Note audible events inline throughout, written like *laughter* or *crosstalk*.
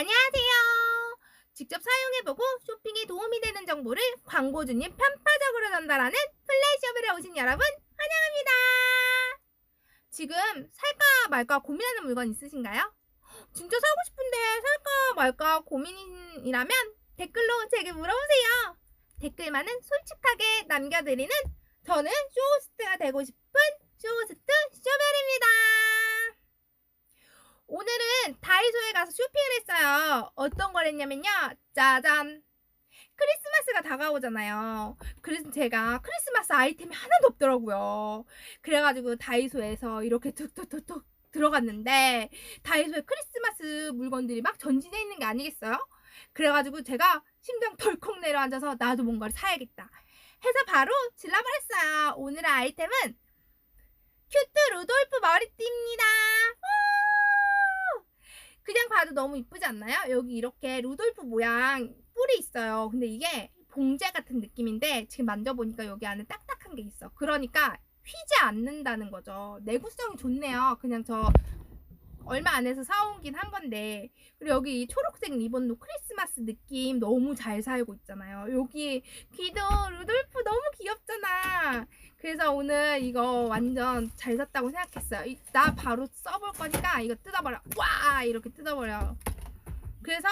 안녕하세요. 직접 사용해보고 쇼핑에 도움이 되는 정보를 광고주님 편파적으로 전달하는 플래시업에 오신 여러분 환영합니다. 지금 살까 말까 고민하는 물건 있으신가요? 진짜 사고 싶은데 살까 말까 고민이라면 댓글로 제게 물어보세요. 댓글만은 솔직하게 남겨드리는 저는 쇼호스트가 되고 싶은 쇼호스트 쇼별입니다. 오늘은 다이소에 가서 쇼핑을 했어요. 어떤 걸 했냐면요. 짜잔. 크리스마스가 다가오잖아요. 그래서 제가 크리스마스 아이템이 하나도 없더라고요. 그래가지고 다이소에서 이렇게 툭툭툭툭 들어갔는데 다이소에 크리스마스 물건들이 막 전시되어 있는 게 아니겠어요? 그래가지고 제가 심장 덜컥 내려앉아서 나도 뭔가를 사야겠다. 해서 바로 질러을 했어요. 오늘의 아이템은 큐트 루돌프 머리띠입니다. 우! 그냥 봐도 너무 이쁘지 않나요? 여기 이렇게 루돌프 모양 뿔이 있어요. 근데 이게 봉제 같은 느낌인데 지금 만져보니까 여기 안에 딱딱한 게 있어. 그러니까 휘지 않는다는 거죠. 내구성이 좋네요. 그냥 저 얼마 안 해서 사오긴 한 건데 그리고 여기 이 초록색 리본도 크리스마스 느낌 너무 잘 살고 있잖아요. 여기 귀도 루돌프 너무 귀엽잖아. 그래서 오늘 이거 완전 잘 샀다고 생각했어요. 이- 나 바로 써볼 거니까 이거 뜯어버려. 와 이렇게 뜯어버려. 그래서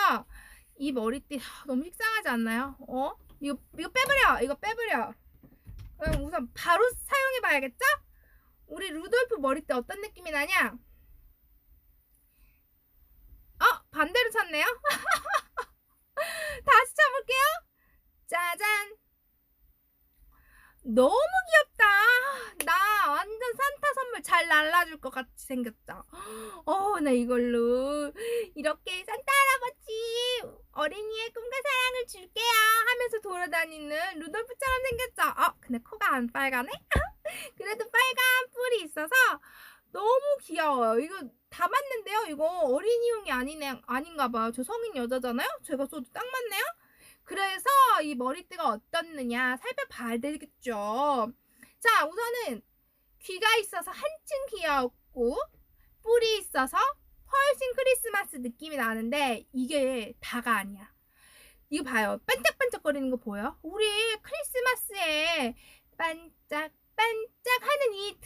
이 머리띠 하, 너무 식상하지 않나요? 어? 이거 이거 빼버려. 이거 빼버려. 그럼 우선 바로 사용해 봐야겠죠? 우리 루돌프 머리띠 어떤 느낌이 나냐? 어 반대로 쳤네요. *laughs* 다시 쳐볼게요. 짜잔. 너무 귀엽다. 나 완전 산타 선물 잘 날라줄 것 같이 생겼죠. 어, 나 이걸로 이렇게 산타 할아버지 어린이의 꿈과 사랑을 줄게요 하면서 돌아다니는 루돌프처럼 생겼죠. 어, 근데 코가 안 빨가네? *laughs* 그래도 빨간 뿔이 있어서 너무 귀여워요. 이거 다 맞는데요. 이거 어린이용이 아니네 아닌가 봐요. 저 성인 여자잖아요. 제가 써도 딱 맞네요. 그래서 이 머리띠가 어떻느냐 살펴봐야 되겠죠. 자, 우선은 귀가 있어서 한층 귀엽고 뿔이 있어서 훨씬 크리스마스 느낌이 나는데 이게 다가 아니야. 이거 봐요. 반짝반짝거리는 거 보여? 우리 크리스마스에 반짝반짝 하는 이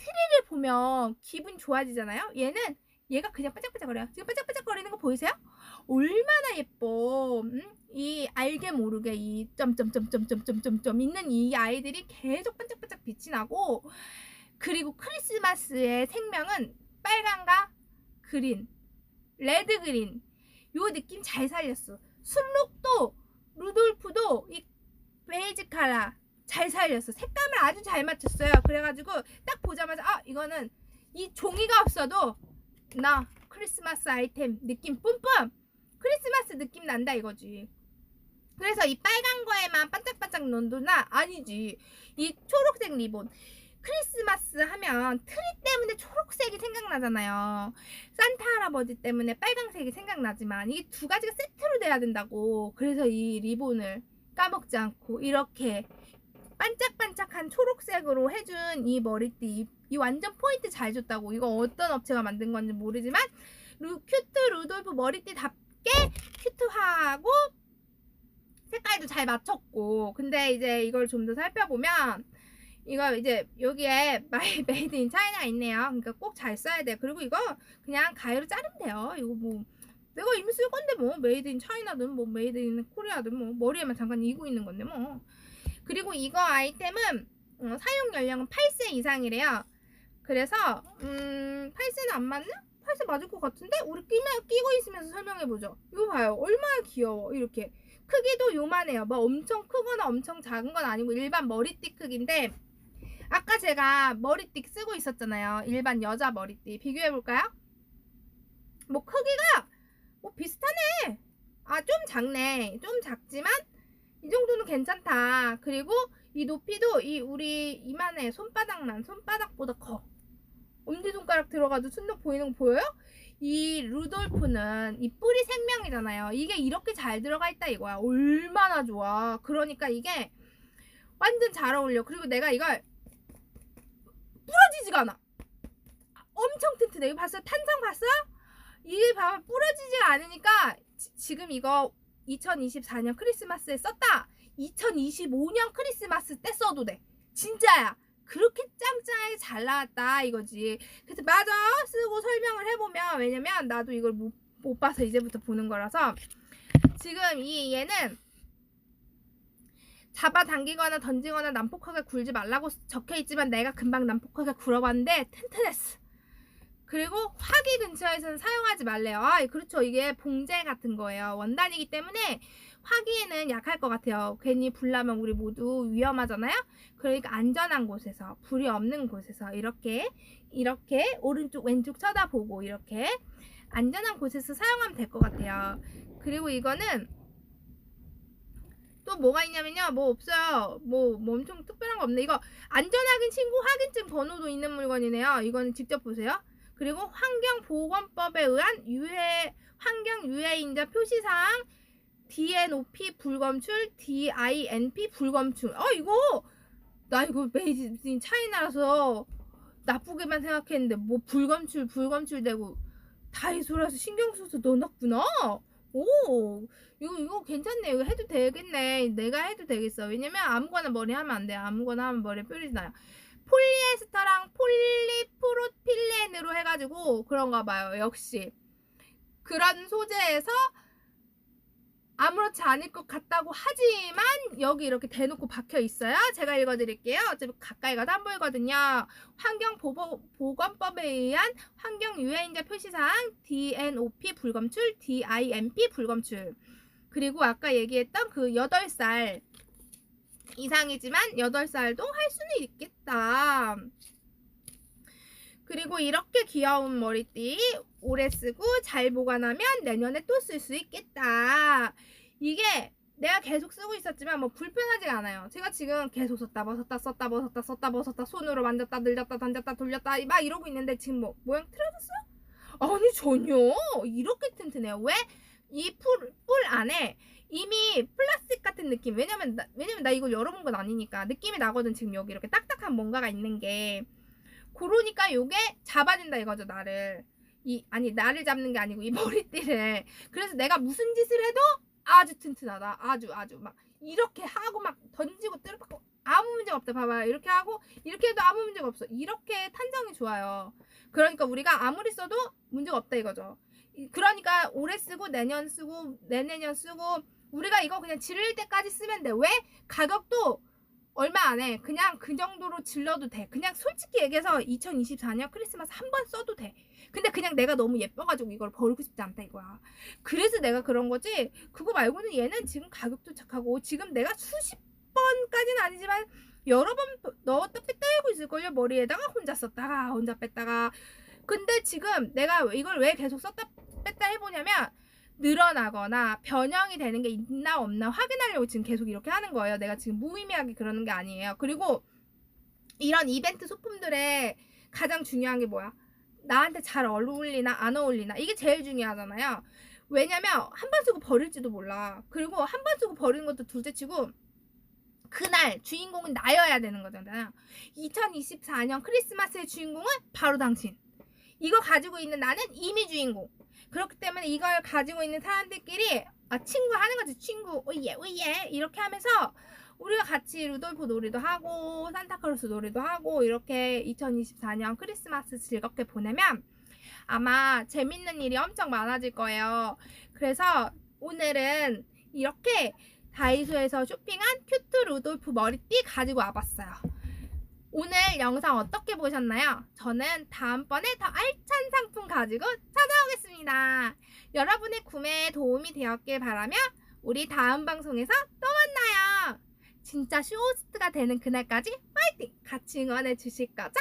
보면 기분 좋아지잖아요. 얘는 얘가 그냥 반짝반짝거려요. 지금 반짝반짝거리는 거 보이세요? 얼마나 예뻐. 음? 이 알게 모르게 이 점점점점점점점 있는 이 아이들이 계속 반짝반짝 빛이 나고 그리고 크리스마스의 생명은 빨간과 그린, 레드 그린 요 느낌 잘 살렸어. 술록도 루돌프도 이 베이지 칼라 잘 살렸어. 색감을 아주 잘 맞췄어요. 그래가지고 딱 보자마자 아 이거는 이 종이가 없어도 나 크리스마스 아이템 느낌 뿜뿜 크리스마스 느낌 난다 이거지. 그래서 이 빨간 거에만 반짝반짝 논도나 아니지. 이 초록색 리본. 크리스마스 하면 트리 때문에 초록색이 생각나잖아요. 산타 할아버지 때문에 빨강색이 생각나지만 이게 두 가지가 세트로 돼야 된다고. 그래서 이 리본을 까먹지 않고 이렇게 반짝반짝한 초록색으로 해준 이 머리띠. 이 완전 포인트 잘 줬다고. 이거 어떤 업체가 만든 건지 모르지만 루, 큐트 루돌프 머리띠답게 큐트하고 색깔도 잘 맞췄고. 근데 이제 이걸 좀 더 살펴보면 이거 이제 여기에 마이 *laughs* 메이드 인 차이나 있네요. 그러니까 꼭 잘 써야 돼요. 그리고 이거 그냥 가위로 자르면 돼요. 이거 뭐 내가 이미 쓸 건데 뭐. 메이드 인 차이나든 뭐 메이드 인 코리아든 뭐. 머리에만 잠깐 이고 있는 건데 뭐 그리고 이거 아이템은 어, 사용 연령은 8세 이상이래요 그래서 음 8세는 안 맞나? 8세 맞을 것 같은데 우리 끼면 끼고 있으면서 설명해 보죠 이거 봐요 얼마나 귀여워 이렇게 크기도 요만해요. 뭐 엄청 크거나 엄청 작은 건 아니고 일반 머리띠 크기인데 아까 제가 머리띠 쓰고 있었잖아요. 일반 여자 머리띠 비교해 볼까요? 뭐 크기가 뭐 비슷하네. 아 좀 작네. 좀 작지만 이 정도는 괜찮다. 그리고 이 높이도 이 우리 이만해 손바닥만 손바닥보다 커. 엄지손가락 들어가도 순덕 보이는 거 보여요? 이 루돌프는 이 뿌리 생명이잖아요. 이게 이렇게 잘 들어가 있다 이거야. 얼마나 좋아. 그러니까 이게 완전 잘 어울려. 그리고 내가 이걸 부러지지가 않아. 엄청 튼튼해. 이거 봤어요? 탄성 봤어요? 이게 봐봐 부러지지가 않으니까 지, 금 이거 2024년 크리스마스에 썼다. 2025년 크리스마스 때 써도 돼. 진짜야. 그렇게 짱짱하게 잘 나왔다 이거지. 그래서 맞아 쓰고 설명을 해보면 왜냐면 나도 이걸 못, 못 봐서 이제부터 보는 거라서 지금 이 얘는 잡아당기거나 던지거나 난폭하게 굴지 말라고 적혀 있지만 내가 금방 난폭하게 굴어봤는데 튼튼했어. 그리고 화기 근처에서는 사용하지 말래요. 아, 그렇죠. 이게 봉제 같은 거예요. 원단이기 때문에 화기에는 약할 것 같아요. 괜히 불 나면 우리 모두 위험하잖아요. 그러니까 안전한 곳에서 불이 없는 곳에서 이렇게 이렇게 오른쪽 왼쪽 쳐다보고 이렇게 안전한 곳에서 사용하면 될 것 같아요. 그리고 이거는 또 뭐가 있냐면요. 뭐 없어요. 뭐, 뭐 엄청 특별한 거 없네. 이거 안전확인 신고 확인증 번호도 있는 물건이네요. 이거는 직접 보세요. 그리고 환경보건법에 의한 유해 환경 유해인자 표시사항 DNOP 불검출 DINP 불검출. 어 이거 나 이거 인 차이나라서 나쁘게만 생각했는데 뭐 불검출 불검출 되고 다이소라서 신경 써서 넣어놨구나. 오 이거 이거 괜찮네. 이거 해도 되겠네. 내가 해도 되겠어. 왜냐면 아무거나 머리 하면 안 돼. 아무거나 하면 머리에 뾰루지 나요. 폴리에스터랑 폴리프로필렌으로 해가지고 그런가 봐요. 역시 그런 소재에서 아무렇지 않을 것 같다고 하지만 여기 이렇게 대놓고 박혀 있어요. 제가 읽어드릴게요. 어차피 가까이 가도 안 보이거든요. 환경보건법에 의한 환경유해인자 표시사항 DNOP 불검출, DIMP 불검출. 그리고 아까 얘기했던 그 8살 이상이지만 8살도 할 수는 있겠 다. 그리고 이렇게 귀여운 머리띠 오래 쓰고 잘 보관하면 내년에 또 쓸 수 있겠다. 이게 내가 계속 쓰고 있었지만 뭐 불편하지가 않아요. 제가 지금 계속 썼다 벗었다 썼다 벗었다 썼다 벗었다 손으로 만졌다 늘렸다 던졌다 돌렸다 막 이러고 있는데 지금 뭐 모양 틀어졌어요? 아니 전혀 이렇게 튼튼해요. 왜? 이뿔뿔 안에 이미 플라스틱 같은 느낌. 왜냐면 나, 왜냐면 나 이걸 열어본 건 아니니까 느낌이 나거든. 지금 여기 이렇게 딱딱한 뭔가가 있는 게. 그러니까 요게 잡아준다 이거죠 나를. 이 아니 나를 잡는 게 아니고 이 *laughs* 머리띠를. 그래서 내가 무슨 짓을 해도 아주 튼튼하다. 아주 아주 막 이렇게 하고 막 던지고 때려박고 아무 문제가 없다. 봐봐요. 이렇게 하고 이렇게 해도 아무 문제가 없어. 이렇게 탄성이 좋아요. 그러니까 우리가 아무리 써도 문제가 없다 이거죠. 이- 그러니까 올해 쓰고 내년 쓰고 내내년 쓰고 우리가 이거 그냥 지를 때까지 쓰면 돼. 왜? 가격도 얼마 안 해. 그냥 그 정도로 질러도 돼. 그냥 솔직히 얘기해서 2024년 크리스마스 한 번 써도 돼. 근데 그냥 내가 너무 예뻐가지고 이걸 버리고 싶지 않다 이거야. 그래서 내가 그런 거지. 그거 말고는 얘는 지금 가격도 착하고 지금 내가 수십 번까지는 아니지만 여러 번 넣었다 뺐다 하고 있을걸요. 머리에다가 혼자 썼다가 혼자 뺐다가. 근데 지금 내가 이걸 왜 계속 썼다 뺐다 해보냐면 늘어나거나 변형이 되는 게 있나 없나 확인하려고 지금 계속 이렇게 하는 거예요. 내가 지금 무의미하게 그러는 게 아니에요. 그리고 이런 이벤트 소품들의 가장 중요한 게 뭐야? 나한테 잘 어울리나 안 어울리나 이게 제일 중요하잖아요. 왜냐면 한 번 쓰고 버릴지도 몰라. 그리고 한 번 쓰고 버리는 것도 둘째치고 그날 주인공은 나여야 되는 거잖아요. 2024년 크리스마스의 주인공은 바로 당신. 이거 가지고 있는 나는 이미 주인공. 그렇기 때문에 이걸 가지고 있는 사람들끼리 아, 친구 하는 거지 친구 오예 오예 이렇게 하면서 우리가 같이 루돌프 놀이도 하고 산타크로스 놀이도 하고 이렇게 2024년 크리스마스 즐겁게 보내면 아마 재밌는 일이 엄청 많아질 거예요. 그래서 오늘은 이렇게 다이소에서 쇼핑한 큐트 루돌프 머리띠 가지고 와봤어요. 오늘 영상 어떻게 보셨나요? 저는 다음번에 더 알찬 상품 가지고 찾아오겠습니다. 여러분의 구매에 도움이 되었길 바라며 우리 다음 방송에서 또 만나요. 진짜 쇼호스트가 되는 그날까지 파이팅! 같이 응원해 주실 거죠?